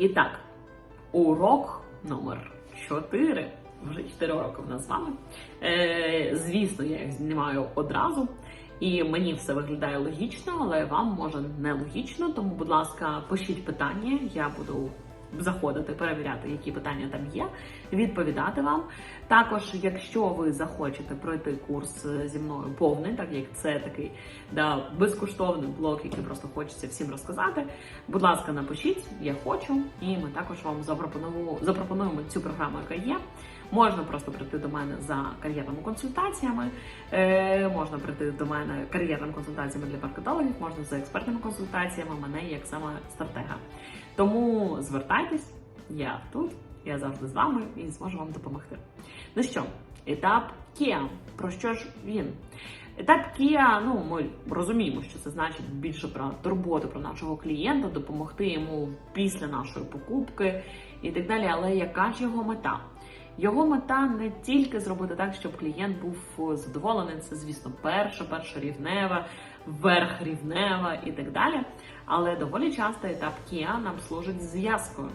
І так, урок номер 4. Вже 4 роки в нас з вами. Е, звісно, я їх знімаю одразу. І мені все виглядає логічно, але вам може не логічно. Тому, будь ласка, пишіть питання. Я буду заходити, перевіряти, які питання там є, відповідати вам. Також, якщо ви захочете пройти курс е, зі мною повний, так як це такий да, безкоштовний блок, який просто хочеться всім розказати. Будь ласка, напишіть, я хочу, і ми також вам запропонуємо, цю програму, яка є. Можна просто прийти до мене за кар'єрними консультаціями, е, можна прийти до мене кар'єрними консультаціями для маркетологів, можна за експертними консультаціями мене як саме стратега. Тому звертайтесь, я тут, я завжди з вами і зможу вам допомогти. Ну що, етап Kia. Про що ж він? Етап Kia, ну ми розуміємо, що це значить більше про турботу про нашого клієнта, допомогти йому після нашої покупки і так далі. Але яка ж його мета? Його мета не тільки зробити так, щоб клієнт був задоволений, це, звісно, перша, першорівнева, верхрівнева і так далі. Але доволі часто етап Kia нам служить зв'язкою.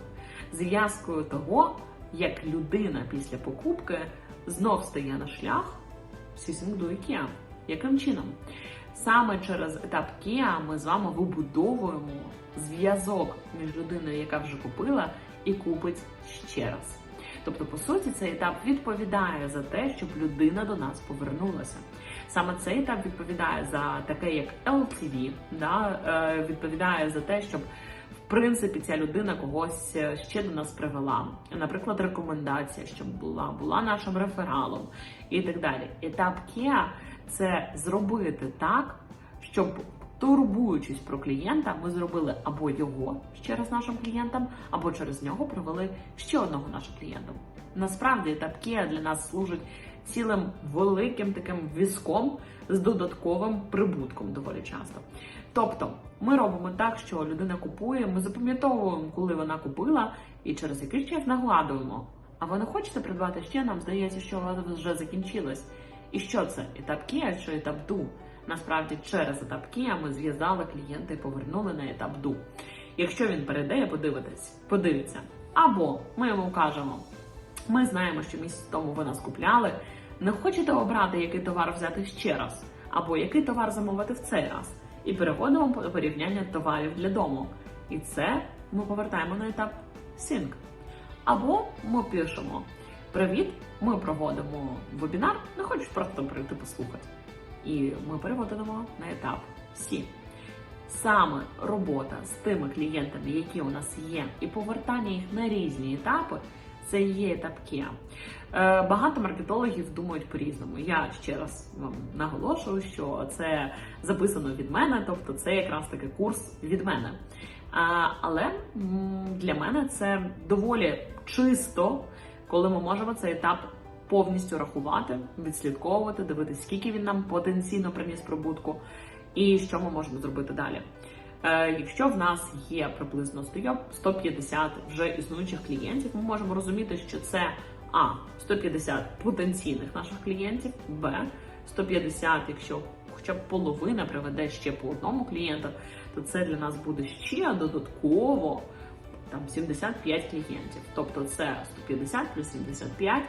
Зв'язкою того, як людина після покупки знов стає на шлях Сісінг до Kia. Яким чином? Саме через етап Kia ми з вами вибудовуємо зв'язок між людиною, яка вже купила, і купить ще раз. Тобто, по суті, цей етап відповідає за те, щоб людина до нас повернулася. Саме цей етап відповідає за таке, як LTV, да, е, відповідає за те, щоб в принципі ця людина когось е, ще до нас привела. Наприклад, рекомендація, щоб була, була нашим рефералом і так далі. Етап KEA – це зробити так, щоб турбуючись про клієнта, ми зробили або його ще раз нашим клієнтам, або через нього привели ще одного нашим клієнтам. Насправді етап Kia для нас служить цілим великим таким візком з додатковим прибутком доволі часто. Тобто, ми робимо так, що людина купує, ми запам'ятовуємо, коли вона купила, і через якийсь час нагладуємо. А ви не хочете придбати ще? Нам здається, що вас вже закінчилось. І що це? Етап Kia чи етап DU? Насправді, через етап Kia ми зв'язали клієнта і повернули на етап DU. Якщо він перейде, подивитись, подивиться. Або ми йому кажемо: ми знаємо, що місяць тому ви нас купляли. Не хочете обрати, який товар взяти ще раз, або який товар замовити в цей раз, і переходимо до порівняння товарів для дому. І це ми повертаємо на етап Sync. Або ми пишемо: Привіт, ми проводимо вебінар, не хочеш просто прийти послухати. І ми переводимо на етап Сі. Саме робота з тими клієнтами, які у нас є, і повертання їх на різні етапи, це і є етап. Е, Багато маркетологів думають по-різному. Я ще раз вам наголошую, що це записано від мене, тобто це якраз таки курс від мене. Але для мене це доволі чисто, коли ми можемо цей етап повністю рахувати, відслідковувати, дивитися, скільки він нам потенційно приніс прибутку, і що ми можемо зробити далі. Е, Якщо в нас є приблизно 150 вже існуючих клієнтів, ми можемо розуміти, що це а 150 потенційних наших клієнтів, б 150, якщо хоча б половина приведе ще по одному клієнту, то це для нас буде ще додатково там 75 клієнтів. Тобто це 150 плюс 75,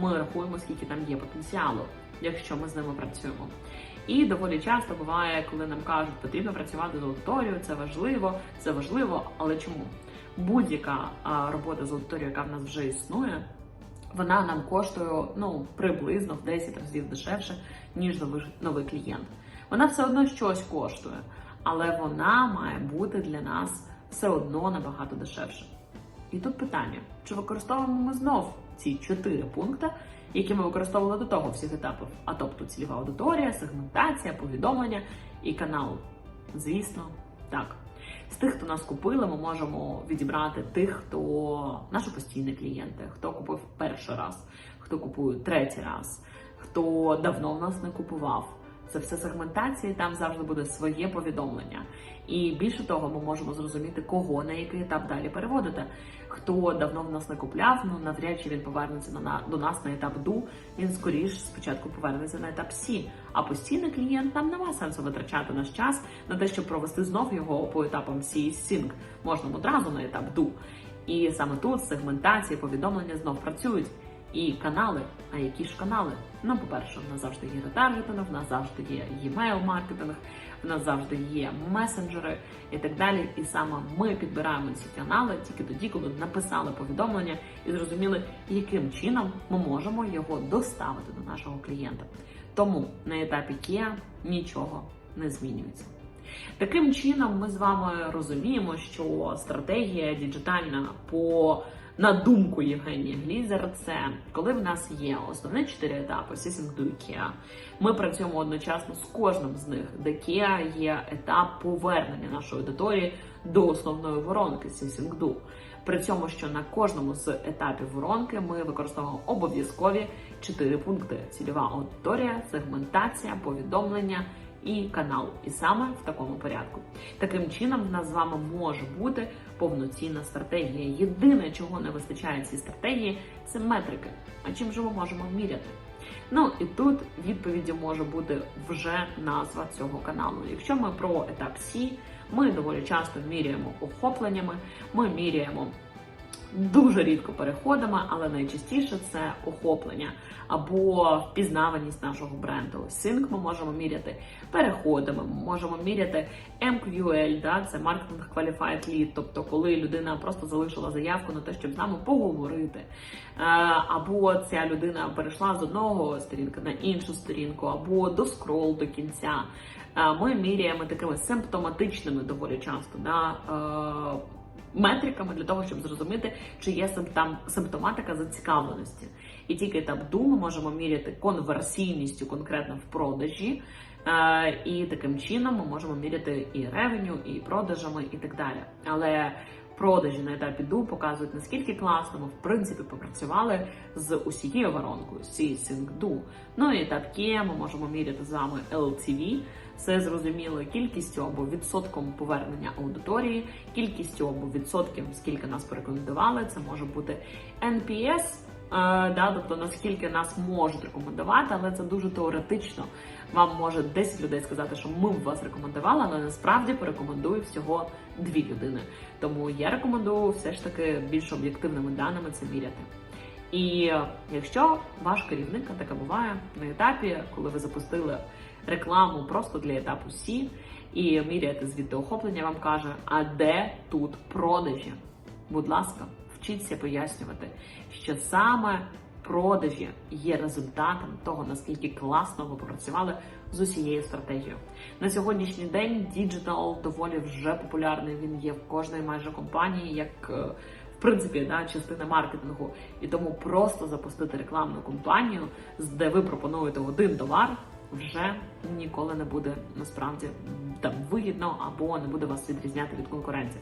Ми рахуємо, скільки там є потенціалу, якщо ми з ними працюємо. І доволі часто буває, коли нам кажуть, потрібно працювати з аудиторією, це важливо, це важливо, але чому? Будь-яка робота з аудиторією, яка в нас вже існує, вона нам коштує ну приблизно в 10 разів дешевше, ніж новий, новий клієнт. Вона все одно щось коштує, але вона має бути для нас все одно набагато дешевше. І тут питання: чи використовуємо ми знов ці чотири пункти, які ми використовували до того всіх етапів? А тобто цільова аудиторія, сегментація, повідомлення і канал? Звісно, так. З тих, хто нас купили, ми можемо відібрати тих, хто наші постійні клієнти, хто купив перший раз, хто купує третій раз, хто давно в нас не купував. Це все сегментація, там завжди буде своє повідомлення. І більше того, ми можемо зрозуміти, кого на який етап далі переводити. Хто давно в нас не купляв, ну навряд чи він повернеться на до нас на етап ду. Він скоріш спочатку повернеться на етап Сі. А постійний клієнт нам нема сенсу витрачати наш час на те, щоб провести знов його по етапам Сі і Сінк. Можна одразу на етап ду. І саме тут сегментація, повідомлення знов працюють. І канали. А які ж канали? Ну, по-перше, в нас завжди є ретаргетинг, в нас завжди є e-mail маркетинг, в нас завжди є месенджери і так далі. І саме ми підбираємо ці канали тільки тоді, коли написали повідомлення і зрозуміли, яким чином ми можемо його доставити до нашого клієнта. Тому на етапі Kia нічого не змінюється. Таким чином, ми з вами розуміємо, що стратегія діджитальна по на думку Євгенії Глізер, це коли в нас є основні чотири етапи Сісінг до IKEA. Ми працюємо одночасно з кожним з них, де Kia є етап повернення нашої аудиторії до основної воронки Сісінг до. При цьому, що на кожному з етапів воронки ми використовуємо обов'язкові чотири пункти: цільова аудиторія, сегментація, повідомлення і канал. І саме в такому порядку. Таким чином, в нас з вами може бути повноцінна стратегія. Єдине, чого не вистачає цій стратегії, це метрики. А чим же ми можемо міряти? Ну і тут відповіді може бути вже назва цього каналу. Якщо ми про етап Сі, ми доволі часто міряємо охопленнями, ми міряємо. Дуже рідко переходами, але найчастіше це охоплення або впізнаваність нашого бренду. Синк ми можемо міряти переходами, ми можемо міряти MQL, да, це Marketing Qualified Lead, тобто коли людина просто залишила заявку на те, щоб з нами поговорити. Е, Або ця людина перейшла з одного сторінки на іншу сторінку, або до скрол до кінця. Е, Ми міряємо такими симптоматичними доволі часто. Да, е, метриками для того, щоб зрозуміти, чи є симптом, симптоматика зацікавленості. І тільки там ми можемо міряти конверсійністю конкретно в продажі. Е, І таким чином ми можемо міряти і ревеню, і продажами, і так далі. Але продажі на етапі ду показують наскільки класно ми в принципі попрацювали з усією воронкою Sync Do. Ну і етап Kie ми можемо міряти з вами LTV, це зрозуміло кількістю або відсотком повернення аудиторії, кількістю або відсотком, скільки нас порекомендували. Це може бути NPS, да, тобто наскільки нас можуть рекомендувати, але це дуже теоретично. Вам може 10 людей сказати, що ми б вас рекомендували, але насправді порекомендую всього дві людини. Тому я рекомендую все ж таки більш об'єктивними даними це міряти. І якщо ваш керівник, а таке буває на етапі, коли ви запустили рекламу просто для етапу Сі і міряєте звідти охоплення, вам каже, а де тут продажі? Будь ласка, вчіться пояснювати, що саме продажі є результатом того, наскільки класно ви попрацювали з усією стратегією. На сьогоднішній день діджитал доволі вже популярний. Він є в кожної майже компанії, як е, в принципі да, частина маркетингу. І тому просто запустити рекламну кампанію, де ви пропонуєте один товар. Вже ніколи не буде насправді там вигідно або не буде вас відрізняти від конкурентів.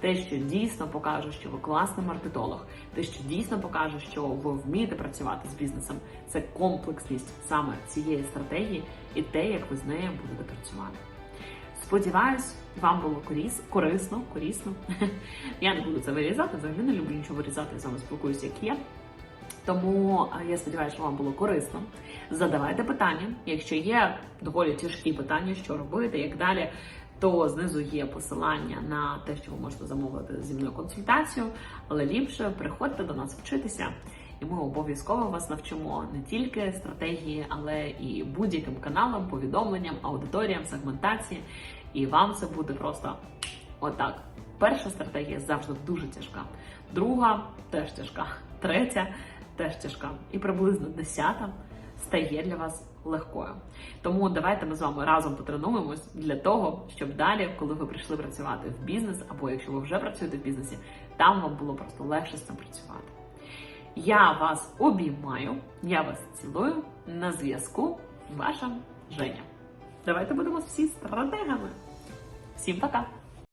Те, що дійсно покаже, що ви класний маркетолог, те, що дійсно покаже, що ви вмієте працювати з бізнесом, це комплексність саме цієї стратегії і те, як ви з нею будете працювати. Сподіваюсь, вам було корис, корисно. Я не буду це вирізати, взагалі не люблю нічого вирізати, я спілкуюся, як є. Тому я сподіваюся, що вам було корисно. Задавайте питання. Якщо є доволі тяжкі питання, що робити, як далі, то знизу є посилання на те, що ви можете замовити зі мною консультацію, але ліпше приходьте до нас вчитися. І ми обов'язково вас навчимо не тільки стратегії, але і будь-яким каналам, повідомленням, аудиторіям, сегментації. І вам це буде просто отак. Перша стратегія завжди дуже тяжка, друга теж тяжка, третя теж тяжка. І приблизно десята стає для вас легкою. Тому давайте ми з вами разом потренуємось для того, щоб далі, коли ви прийшли працювати в бізнес, або якщо ви вже працюєте в бізнесі, там вам було просто легше з цим працювати. Я вас обіймаю, я вас цілую. На зв'язку ваша Женя. Давайте будемо всі стратегами. Всім пока!